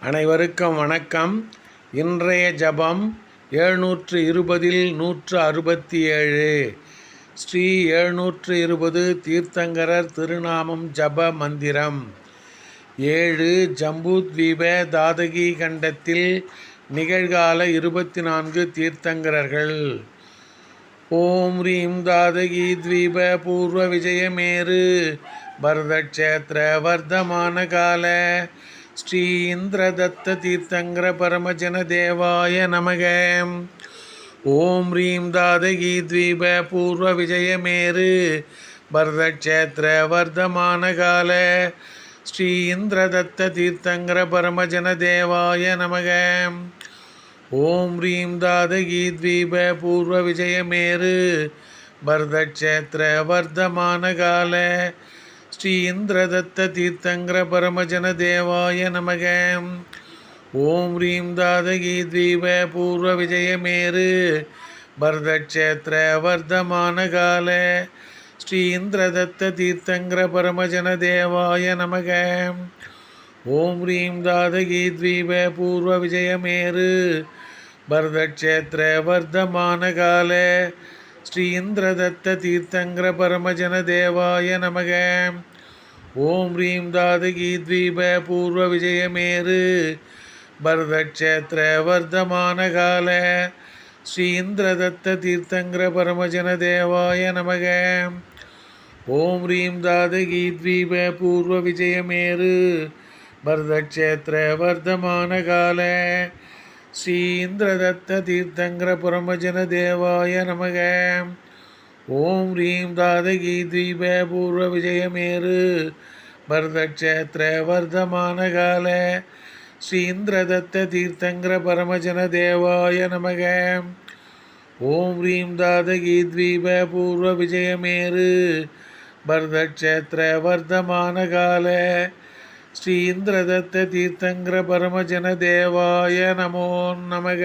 அனைவருக்கும் வணக்கம். இன்றைய ஜபம் எழுநூற்று இருபதில் நூற்று அறுபத்தி ஏழு ஸ்ரீ எழுநூற்று இருபது தீர்த்தங்கரர் திருநாமம் ஜப மந்திரம். ஏழு ஜம்பூத்வீப தாதகி கண்டத்தில் நிகழ்கால இருபத்தி நான்கு தீர்த்தங்கரர்கள். ஓம் ரீம் தாதகி த்வீப பூர்வ விஜயமேரு பரதக்ஷேத்திர வர்த்தமான கால. ஸ்ரீந்திரதத்த தீர்த்தங்கர பரமஜன தேவாய நமக. ஓம் ஹ்ரீம் தாதகி தீப பூர்வ விஜயமேரு. பரதக்ஷேத்திர வர்த்தமான கால ஸ்ரீந்திரதத்த தீர்த்தங்கர பரமஜன தேவாய நமக. ஓம் ஹ்ரீம் தாதகி தீப பூர்வ விஜயமேரு. பரதக்ஷேத்திர வர்த்தமான கால ஸ்ரீ இந்திரதத்த தீர்த்தங்கர பரமஜன தேவாய நமக. ஓம் ஹ்ரீம் தாதகி தீப பூர்வ விஜயமேரு பரதக்ஷேத்திர வர்த்தமான கால. ஸ்ரீ இந்திரதத்த தீர்த்தங்கர பரமஜன தேவாய நமக. ஓம் ஹ்ரீம் தாதகி தீப பூர்வ விஜயமேரு பரதக்ஷேத்திர வர்த்தமான கால. ஸ்ரீ இந்திரதத்த தீர்த்தங்கர பரமஜன தேவாய நமக. ஓம் ஹ்ரீம் தாதகி தீப பூர்வ விஜயமேரு பரதக்ஷேத்திர வர்த்தமான கால. ஸ்ரீ இந்திரதத்த தீர்த்தங்கர பரமஜன தேவாய நமக. ஓம் ஹ்ரீம் தாதகி தீப பூர்வ விஜயமேரு பரதக்ஷேத்திர வர்த்தமான கால. ஸ்ரீந்திரதத்த தீர்த்தங்கர பரமஜன தேவாய நமக. ஓம் ஹ்ரீம் தாதகி தீப பூர்வ விஜயமேரு. பரதக்ஷேத்திர வர்த்தமான கால ஸ்ரீந்திரதத்த தீர்த்தங்கர பரமஜன தேவாய நமக. ஓம் ஹ்ரீம் தாதகி தீப பூர்வ விஜயமேரு. பரதக்ஷேத்திர வர்த்தமான கால ஸ்ரீ இந்திரதத்த தீர்த்தங்கர பரமஜன தேவாய நமோ நமக.